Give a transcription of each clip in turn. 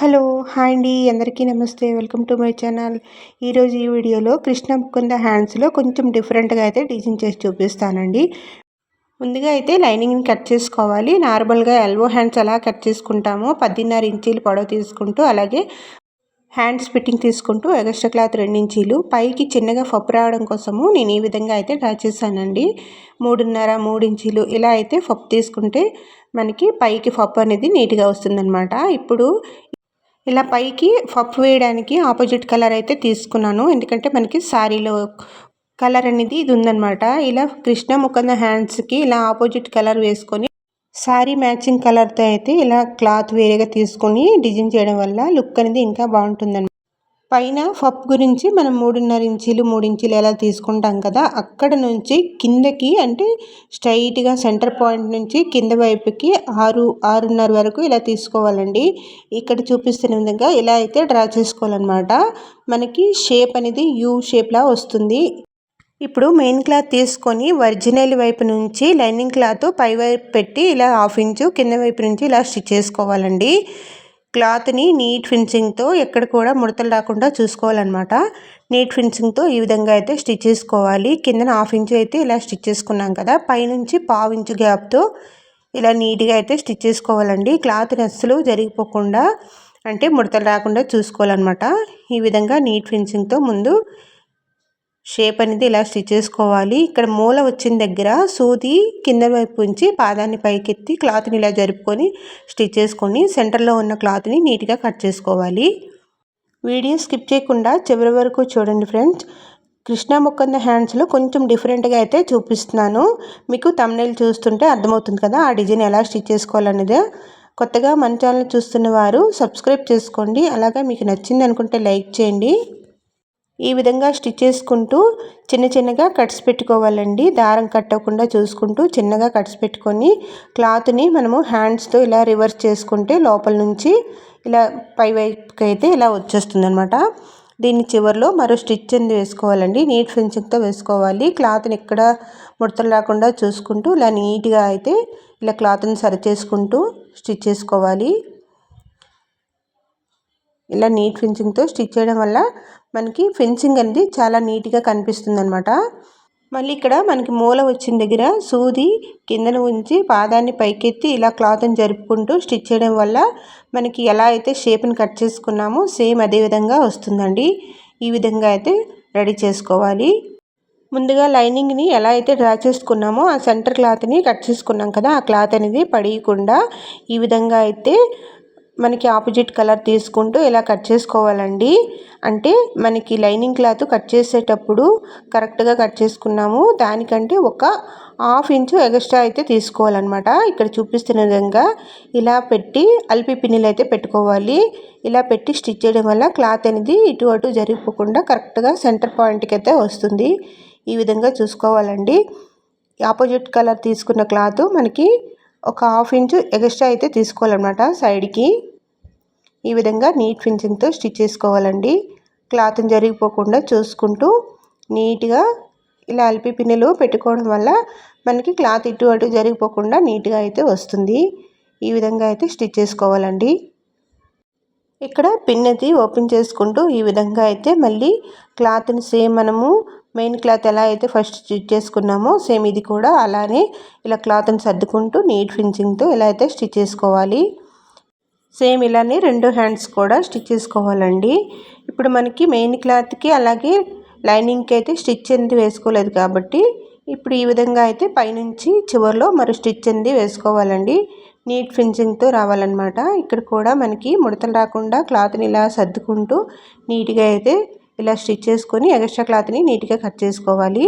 Hello hi అండి. అందరికీ నమస్తే. Welcome to my channel. ఈరోజు ఈ వీడియోలో కృష్ణ ముకుంద హ్యాండ్స్లో కొంచెం డిఫరెంట్గా అయితే డిజైన్ చేసి చూపిస్తానండి. ముందుగా అయితే లైనింగ్ని కట్ చేసుకోవాలి. నార్మల్గా ఎల్బో హ్యాండ్స్ ఎలా కట్ చేసుకుంటామో. పద్దెన్నర ఇంచీలు పొడవు తీసుకుంటూ అలాగే హ్యాండ్స్ ఫిట్టింగ్ తీసుకుంటూ ఎగస్ట్రా క్లాత్ ఇంచీలు. పైకి చిన్నగా ఫప్పు రావడం కోసము నేను ఈ విధంగా అయితే డ్రా చేశానండి. మూడున్నర మూడు ఇంచీలు ఇలా అయితే ఫప్పు తీసుకుంటే మనకి పైకి ఫప్పు అనేది నీట్గా వస్తుందన్నమాట. ఇప్పుడు ఇలా పైకి పప్పు వేయడానికి ఆపోజిట్ కలర్ అయితే తీసుకున్నాను. ఎందుకంటే మనకి శారీలో కలర్ అనేది ఇది ఉందనమాట ఇలా కృష్ణ ముఖంద హ్యాండ్స్కి ఇలా ఆపోజిట్ కలర్ వేసుకొని శారీ మ్యాచింగ్ కలర్తో అయితే ఇలా క్లాత్ వేరేగా తీసుకొని డిజైన్ చేయడం వల్ల లుక్ అనేది ఇంకా బాగుంటుందన్నమాట. పైన ఫప్ గురించి మనం మూడున్నర ఇంచీలు మూడు ఇంచీలు ఎలా తీసుకుంటాం కదా అక్కడ నుంచి కిందకి అంటే స్ట్రైట్గా సెంటర్ పాయింట్ నుంచి కింద వైపుకి ఆరు ఆరున్నర వరకు ఇలా తీసుకోవాలండి. ఇక్కడ చూపిస్తున్న విధంగా ఇలా అయితే డ్రా చేసుకోవాలన్నమాట. మనకి షేప్ అనేది యూ షేప్లా వస్తుంది. ఇప్పుడు మెయిన్ క్లాత్ తీసుకొని ఒరిజినల్ వైపు నుంచి లైనింగ్ క్లాత్ పై వైపు పెట్టి ఇలా హాఫ్ ఇంచు కింద వైపు నుంచి ఇలా స్టిచ్ చేసుకోవాలండి. క్లాత్ని నీట్ ఫిన్సింగ్తో ఎక్కడ కూడా ముడతలు రాకుండా చూసుకోవాలన్నమాట. నీట్ ఫిన్సింగ్తో ఈ విధంగా అయితే స్టిచ్ చేసుకోవాలి. కిందన హాఫ్ ఇంచు అయితే ఇలా స్టిచ్ చేసుకున్నాం కదా పైనుంచి పావు ఇంచు గ్యాప్తో ఇలా నీట్గా అయితే స్టిచ్ చేసుకోవాలండి. క్లాత్ అస్సలు జరిగిపోకుండా అంటే ముడతలు రాకుండా చూసుకోవాలన్నమాట. ఈ విధంగా నీట్ ఫిన్సింగ్తో ముందు షేప్ అనేది ఇలా స్టిచ్ చేసుకోవాలి. ఇక్కడ మూల వచ్చిన దగ్గర సూది కింద వైపు ఉంచి పాదాన్ని పైకెత్తి క్లాత్ని ఇలా జరుపుకొని స్టిచ్ చేసుకొని సెంటర్లో ఉన్న క్లాత్ని నీట్గా కట్ చేసుకోవాలి. వీడియో స్కిప్ చేయకుండా చివరి వరకు చూడండి ఫ్రెండ్స్. కృష్ణ ముక్కంద హ్యాండ్స్లో కొంచెం డిఫరెంట్గా అయితే చూపిస్తున్నాను. మీకు తమ్నైల్ చూస్తుంటే అర్థమవుతుంది కదా ఆ డిజైన్ ఎలా స్టిచ్ చేసుకోవాలనేది కొత్తగా మన ఛానల్ చూస్తున్న వారు సబ్స్క్రైబ్ చేసుకోండి. అలాగే మీకు నచ్చింది అనుకుంటే లైక్ చేయండి. ఈ విధంగా స్టిచ్ చేసుకుంటూ చిన్న చిన్నగా కట్స్ పెట్టుకోవాలండి. దారం కట్టకుండా చూసుకుంటూ చిన్నగా కట్స్ పెట్టుకొని క్లాత్ని మనము హ్యాండ్స్తో ఇలా రివర్స్ చేసుకుంటే లోపల నుంచి ఇలా పై వైపుకి అయితే ఇలా వచ్చేస్తుంది అనమాట దీన్ని చివరిలో మరో స్టిచ్ అనేది వేసుకోవాలండి. నీట్ ఫినిషింగ్తో వేసుకోవాలి. క్లాత్ని ఎక్కడ ముడతలు రాకుండా చూసుకుంటూ ఇలా నీట్గా అయితే ఇలా క్లాత్ని సరి చేసుకుంటూ స్టిచ్ చేసుకోవాలి. ఇలా నీట్ ఫినిషింగ్తో స్టిచ్ చేయడం వల్ల మనకి ఫెన్సింగ్ అనేది చాలా నీట్గా కనిపిస్తుంది అనమాట మళ్ళీ ఇక్కడ మనకి మూల వచ్చిన దగ్గర సూది కిందన ఉంచి పాదాన్ని పైకెత్తి ఇలా క్లాత్ని జరుపుకుంటూ స్టిచ్ చేయడం వల్ల మనకి ఎలా అయితే షేప్ని కట్ చేసుకున్నామో సేమ్ అదే విధంగా వస్తుందండి. ఈ విధంగా అయితే రెడీ చేసుకోవాలి. ముందుగా లైనింగ్ని ఎలా అయితే డ్రా చేసుకున్నామో ఆ సెంటర్ క్లాత్ని కట్ చేసుకున్నాం కదా ఆ క్లాత్ అనేది పడియకుండా ఈ విధంగా అయితే మనకి ఆపోజిట్ కలర్ తీసుకుంటూ ఇలా కట్ చేసుకోవాలండి. అంటే మనకి లైనింగ్ క్లాత్ కట్ చేసేటప్పుడు కరెక్ట్గా కట్ చేసుకున్నాము. దానికంటే ఒక హాఫ్ ఇంచు ఎగస్ట్రా అయితే తీసుకోవాలన్నమాట. ఇక్కడ చూపిస్తున్న విధంగా ఇలా పెట్టి అల్పి పిన్నులు అయితే పెట్టుకోవాలి. ఇలా పెట్టి స్టిచ్ చేయడం వల్ల క్లాత్ అనేది ఇటు అటు జరిగిపోకుండా కరెక్ట్గా సెంటర్ పాయింట్కి అయితే వస్తుంది. ఈ విధంగా చూసుకోవాలండి. ఆపోజిట్ కలర్ తీసుకున్న క్లాత్ మనకి ఒక హాఫ్ ఇంచు ఎగస్ట్రా అయితే తీసుకోవాలన్నమాట సైడ్కి. ఈ విధంగా నీట్ ఫినిషింగ్తో స్టిచ్ చేసుకోవాలండి. క్లాత్ని జరిగిపోకుండా చూసుకుంటూ నీట్గా ఇలా అల్పి పిన్నులు పెట్టుకోవడం వల్ల మనకి క్లాత్ ఇటు అటు జరిగిపోకుండా నీట్గా అయితే వస్తుంది. ఈ విధంగా అయితే స్టిచ్ చేసుకోవాలండి. ఇక్కడ పిన్ అది ఓపెన్ చేసుకుంటూ ఈ విధంగా అయితే మళ్ళీ క్లాత్ని సేమ్ మనము మెయిన్ క్లాత్ ఎలా అయితే ఫస్ట్ స్టిచ్ చేసుకున్నామో సేమ్ ఇది కూడా అలానే ఇలా క్లాత్ని సర్దుకుంటూ నీట్ ఫినిషింగ్తో ఇలా అయితే స్టిచ్ చేసుకోవాలి. సేమ్ ఇలానే రెండు హ్యాండ్స్ కూడా స్టిచ్ చేసుకోవాలండి. ఇప్పుడు మనకి మెయిన్ క్లాత్కి అలాగే లైనింగ్కి అయితే స్టిచ్ అనేది వేసుకోలేదు కాబట్టి ఇప్పుడు ఈ విధంగా అయితే పైనుంచి చివరిలో మరి స్టిచ్ అనేది వేసుకోవాలండి. నీట్ ఫినిషింగ్తో రావాలన్నమాట. ఇక్కడ కూడా మనకి ముడతలు రాకుండా క్లాత్ని ఇలా సర్దుకుంటూ నీట్గా అయితే ఇలా స్టిచ్ చేసుకొని ఎక్స్ట్రా క్లాత్ని నీట్గా కట్ చేసుకోవాలి.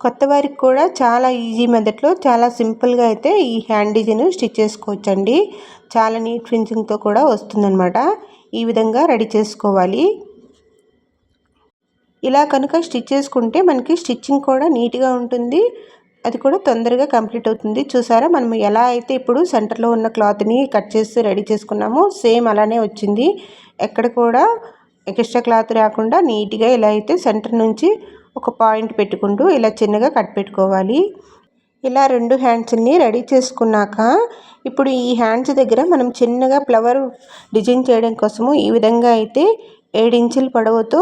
కొత్త వారికి కూడా చాలా ఈజీ మెథడ్లో చాలా సింపుల్గా అయితే ఈ హ్యాండ్ డిజైన్ స్టిచ్ చేసుకోవచ్చండి. చాలా నీట్ ఫినిషింగ్తో కూడా వస్తుందన్నమాట. ఈ విధంగా రెడీ చేసుకోవాలి. ఇలా కనుక స్టిచ్ చేసుకుంటే మనకి స్టిచ్చింగ్ కూడా నీట్గా ఉంటుంది. అది కూడా తొందరగా కంప్లీట్ అవుతుంది. చూసారా? మనం ఎలా అయితే ఇప్పుడు సెంటర్లో ఉన్న క్లాత్ని కట్ చేసి రెడీ చేసుకున్నామో సేమ్ అలానే వచ్చింది. ఎక్కడ కూడా ఎక్స్ట్రా క్లాత్ రాకుండా నీట్గా ఇలా అయితే సెంటర్ నుంచి ఒక పాయింట్ పెట్టుకుంటూ ఇలా చిన్నగా కట్ పెట్టుకోవాలి. ఇలా రెండు హ్యాండ్స్ని రెడీ చేసుకున్నాక ఇప్పుడు ఈ హ్యాండ్స్ దగ్గర మనం చిన్నగా ఫ్లవర్ డిజైన్ చేయడం కోసము ఈ విధంగా అయితే ఇంచుల పొడవుతో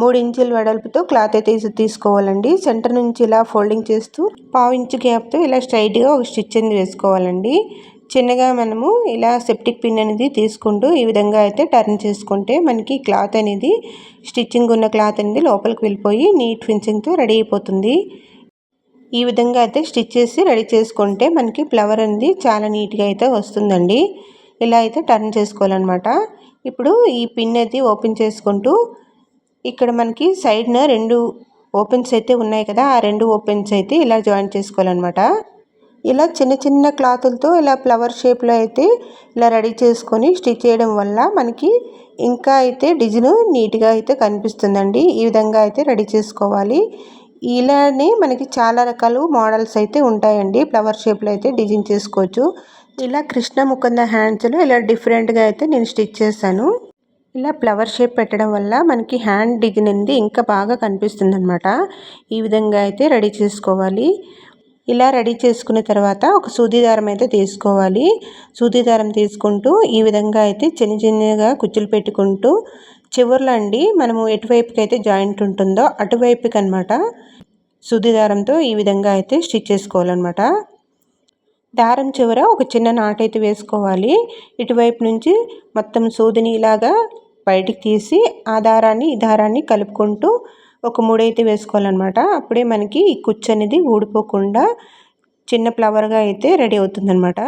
మూడు ఇంచుల వెడల్పుతో క్లాత్ అయితే తీసుకోవాలండి. సెంటర్ నుంచి ఇలా ఫోల్డింగ్ చేస్తూ పావు ఇంచు గ్యాప్తో ఇలా స్ట్రైట్గా ఒక స్టిచ్ అనేది వేసుకోవాలండి. చిన్నగా మనము ఇలా సెప్టిక్ పిన్ అనేది తీసుకుంటూ ఈ విధంగా అయితే టర్న్ చేసుకుంటే మనకి క్లాత్ అనేది స్టిచ్చింగ్ ఉన్న క్లాత్ అనేది లోపలికి వెళ్ళిపోయి నీట్ ఫిన్సింగ్తో రెడీ అయిపోతుంది. ఈ విధంగా అయితే స్టిచ్ చేసి రెడీ చేసుకుంటే మనకి ఫ్లవర్ అనేది చాలా నీట్గా అయితే వస్తుందండి. ఇలా అయితే టర్న్ చేసుకోవాలన్నమాట. ఇప్పుడు ఈ పిన్ అయితే ఓపెన్ చేసుకుంటూ ఇక్కడ మనకి సైడ్న రెండు ఓపెన్స్ అయితే ఉన్నాయి కదా ఆ రెండు ఓపెన్స్ అయితే ఇలా జాయిన్ చేసుకోవాలన్నమాట. ఇలా చిన్న చిన్న క్లాతులతో ఇలా ఫ్లవర్ షేప్లో అయితే ఇలా రెడీ చేసుకొని స్టిచ్ చేయడం వల్ల మనకి ఇంకా అయితే డిజైన్ నీట్గా అయితే కనిపిస్తుందండి. ఈ విధంగా అయితే రెడీ చేసుకోవాలి. ఇలానే మనకి చాలా రకాలు మోడల్స్ అయితే ఉంటాయండి. ఫ్లవర్ షేప్లో అయితే డిజైన్ చేసుకోవచ్చు. ఇలా కృష్ణ ముకుంద హ్యాండ్స్లో ఇలా డిఫరెంట్గా అయితే నేను స్టిచ్ చేశాను. ఇలా ఫ్లవర్ షేప్ పెట్టడం వల్ల మనకి హ్యాండ్ డిజైన్ అనేది ఇంకా బాగా కనిపిస్తుంది అనమాట ఈ విధంగా అయితే రెడీ చేసుకోవాలి. ఇలా రెడీ చేసుకున్న తర్వాత ఒక సూది దారం అయితే తీసుకోవాలి. సూది దారం తీసుకుంటూ ఈ విధంగా అయితే చిన్న చిన్నగా కుచ్చులు పెట్టుకుంటూ చివర్లో అండి. మనము ఎటువైపుకి అయితే జాయింట్ ఉంటుందో అటువైపుకి అనమాట సూది దారంతో ఈ విధంగా అయితే స్టిచ్ చేసుకోవాలన్నమాట. దారం చివర ఒక చిన్న నాట్ అయితే వేసుకోవాలి. ఇటువైపు నుంచి మొత్తం సూదిని ఇలాగా బయటికి తీసి ఆ దారాన్ని ఈ దారాన్ని కలుపుకుంటూ ఒక మూడైతే వేసుకోవాలన్నమాట. అప్పుడే మనకి ఈ కుచ్చు అనేది ఊడిపోకుండా చిన్న ఫ్లవర్గా అయితే రెడీ అవుతుందన్నమాట.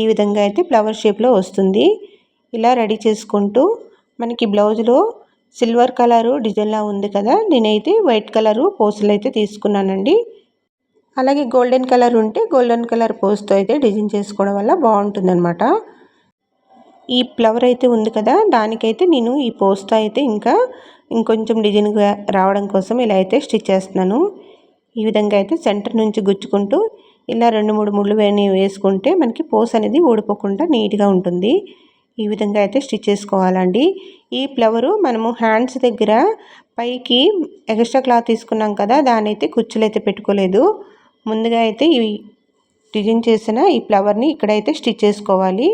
ఈ విధంగా అయితే ఫ్లవర్ షేప్లో వస్తుంది. ఇలా రెడీ చేసుకుంటూ మనకి బ్లౌజ్లో సిల్వర్ కలరు డిజైన్లా ఉంది కదా నేనైతే వైట్ కలరు పోస్టులు అయితే తీసుకున్నానండి. అలాగే గోల్డెన్ కలర్ ఉంటే గోల్డెన్ కలర్ పోస్తో అయితే డిజైన్ చేసుకోవడం వల్ల బాగుంటుందన్నమాట. ఈ ఫ్లవర్ అయితే ఉంది కదా దానికైతే నేను ఈ పోస్తో అయితే ఇంకా ఇంకొంచెం డిజైన్గా రావడం కోసం ఇలా అయితే స్టిచ్ చేస్తున్నాను. ఈ విధంగా అయితే సెంటర్ నుంచి గుచ్చుకుంటూ ఇలా రెండు మూడు ముళ్ళు వేసుకుంటే మనకి పోస్ అనేది ఊడిపోకుండా నీట్గా ఉంటుంది. ఈ విధంగా అయితే స్టిచ్ చేసుకోవాలండి. ఈ ఫ్లవరు మనము హ్యాండ్స్ దగ్గర పైకి ఎక్స్ట్రా క్లాత్ తీసుకున్నాం కదా దాని అయితే కుచ్చులు అయితే పెట్టుకోలేదు. ముందుగా అయితే ఈ డిజైన్ చేసిన ఈ ఫ్లవర్ని ఇక్కడైతే స్టిచ్ చేసుకోవాలి.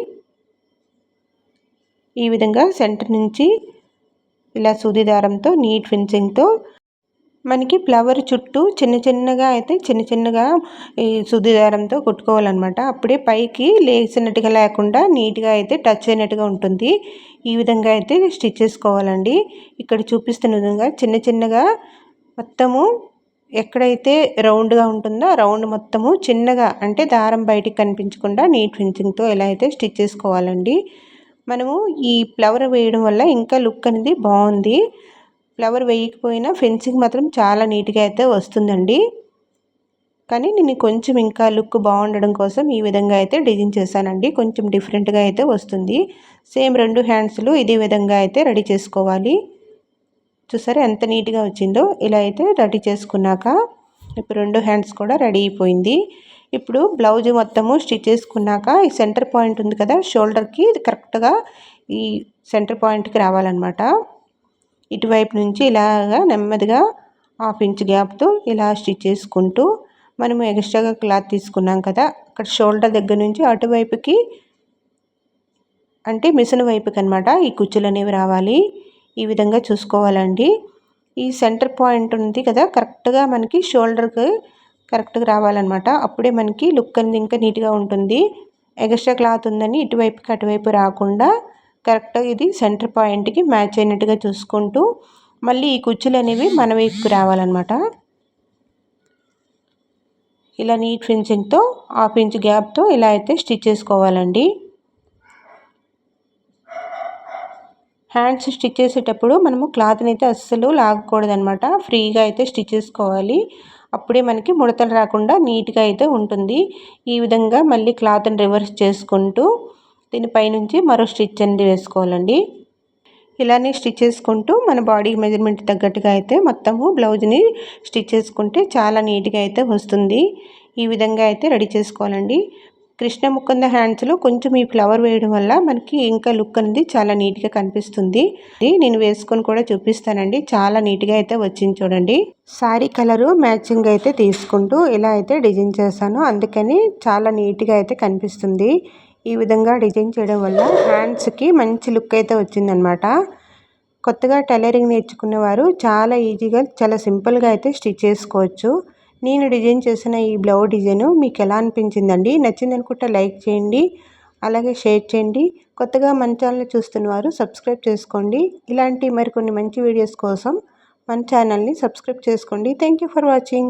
ఈ విధంగా సెంటర్ నుంచి ఇలా సూది దారంతో నీట్ ఫిన్సింగ్తో మనకి ఫ్లవర్ చుట్టూ చిన్న చిన్నగా అయితే చిన్న చిన్నగా ఈ సూది దారంతో కుట్టుకోవాలన్నమాట. అప్పుడే పైకి లేచినట్టుగా లేకుండా నీట్గా అయితే టచ్ అయినట్టుగా ఉంటుంది. ఈ విధంగా అయితే స్టిచ్ చేసుకోవాలండి. ఇక్కడ చూపిస్తున్న విధంగా చిన్న చిన్నగా మొత్తము ఎక్కడైతే రౌండ్గా ఉంటుందో రౌండ్ మొత్తము చిన్నగా అంటే దారం బయటికి కనిపించకుండా నీట్ ఫినిషింగ్తో ఎలా అయితే స్టిచ్ చేసుకోవాలండి. మనము ఈ ఫ్లవర్ వేయడం వల్ల ఇంకా లుక్ అనేది బాగుంది. ఫ్లవర్ వేయకపోయినా ఫెన్సింగ్ మాత్రం చాలా నీట్గా అయితే వస్తుందండి. కానీ నేను కొంచెం ఇంకా లుక్ బాగుండడం కోసం ఈ విధంగా అయితే డిజైన్ చేశానండి. కొంచెం డిఫరెంట్గా అయితే వస్తుంది. సేమ్ రెండు హ్యాండ్స్లు ఇదే విధంగా అయితే రెడీ చేసుకోవాలి. చూసారా ఎంత నీట్గా వచ్చిందో? ఇలా అయితే రెడీ చేసుకున్నాక ఇప్పుడు రెండు హ్యాండ్స్ కూడా రెడీ అయిపోయింది. ఇప్పుడు బ్లౌజ్ మొత్తము స్టిచ్ చేసుకున్నాక ఈ సెంటర్ పాయింట్ ఉంది కదా షోల్డర్కి కరెక్ట్గా ఈ సెంటర్ పాయింట్కి రావాలన్నమాట. ఇటువైపు నుంచి ఇలాగా నెమ్మదిగా హాఫ్ ఇంచ్ గ్యాప్తో ఇలా స్టిచ్ చేసుకుంటూ మనము ఎక్స్ట్రాగా క్లాత్ తీసుకున్నాం కదా అక్కడ షోల్డర్ దగ్గర నుంచి అటువైపుకి అంటే మిషన్ వైపుకి అనమాట ఈ కుచ్చులు అనేవి రావాలి. ఈ విధంగా చూసుకోవాలండి. ఈ సెంటర్ పాయింట్ ఉంది కదా కరెక్ట్గా మనకి షోల్డర్కి కరెక్ట్గా రావాలన్నమాట. అప్పుడే మనకి లుక్ అనేది ఇంకా నీట్గా ఉంటుంది. ఎక్స్ట్రా క్లాత్ ఉందని ఇటువైపుకి అటువైపు రాకుండా కరెక్ట్గా ఇది సెంటర్ పాయింట్కి మ్యాచ్ అయినట్టుగా చూసుకుంటూ మళ్ళీ ఈ కుచ్చులు అనేవి మన వైపుకి రావాలన్నమాట. ఇలా నీట్ ఫినిషింగ్తో హాఫ్ ఇంచ్ గ్యాప్తో ఇలా అయితే స్టిచ్ చేసుకోవాలండి. హ్యాండ్స్ స్టిచ్ చేసేటప్పుడు మనము క్లాత్ని అయితే అస్సలు లాగకూడదనమాట ఫ్రీగా అయితే స్టిచ్ చేసుకోవాలి. అప్పుడే మనకి ముడతలు రాకుండా నీట్గా అయితే ఉంటుంది. ఈ విధంగా మళ్ళీ క్లాత్ని రివర్స్ చేసుకుంటూ దీనిపైనుంచి మరో స్టిచ్ అనేది వేసుకోవాలండి. ఇలానే స్టిచ్ చేసుకుంటూ మన బాడీ మెజర్మెంట్ తగ్గట్టుగా అయితే మొత్తము బ్లౌజ్ని స్టిచ్ చేసుకుంటే చాలా నీట్గా అయితే వస్తుంది. ఈ విధంగా అయితే రెడీ చేసుకోవాలండి. కృష్ణ ముకుంద హ్యాండ్స్లో కొంచెం ఈ ఫ్లవర్ వేయడం వల్ల మనకి ఇంకా లుక్ అనేది చాలా నీట్గా కనిపిస్తుంది. నేను వేసుకొని కూడా చూపిస్తానండి. చాలా నీట్గా అయితే వచ్చింది చూడండి. శారీ కలరు మ్యాచింగ్ అయితే తీసుకుంటూ ఇలా అయితే డిజైన్ చేశాను. అందుకని చాలా నీట్గా అయితే కనిపిస్తుంది. ఈ విధంగా డిజైన్ చేయడం వల్ల హ్యాండ్స్కి మంచి లుక్ అయితే వచ్చిందనమాట. కొత్తగా టైలరింగ్ నేర్చుకునేవారు చాలా ఈజీగా చాలా సింపుల్గా అయితే స్టిచ్ చేసుకోవచ్చు. నేను డిజైన్ చేసిన ఈ బ్లౌ డిజైన్ మీకు ఎలా అనిపించిందండి? నచ్చింది అనుకుంటే లైక్ చేయండి అలాగే షేర్ చేయండి. కొత్తగా మన ఛానల్ చూస్తున్నవారు సబ్స్క్రైబ్ చేసుకోండి. ఇలాంటి మరికొన్ని మంచి వీడియోస్ కోసం మన ఛానల్ని సబ్స్క్రైబ్ చేసుకోండి. Thank for watching.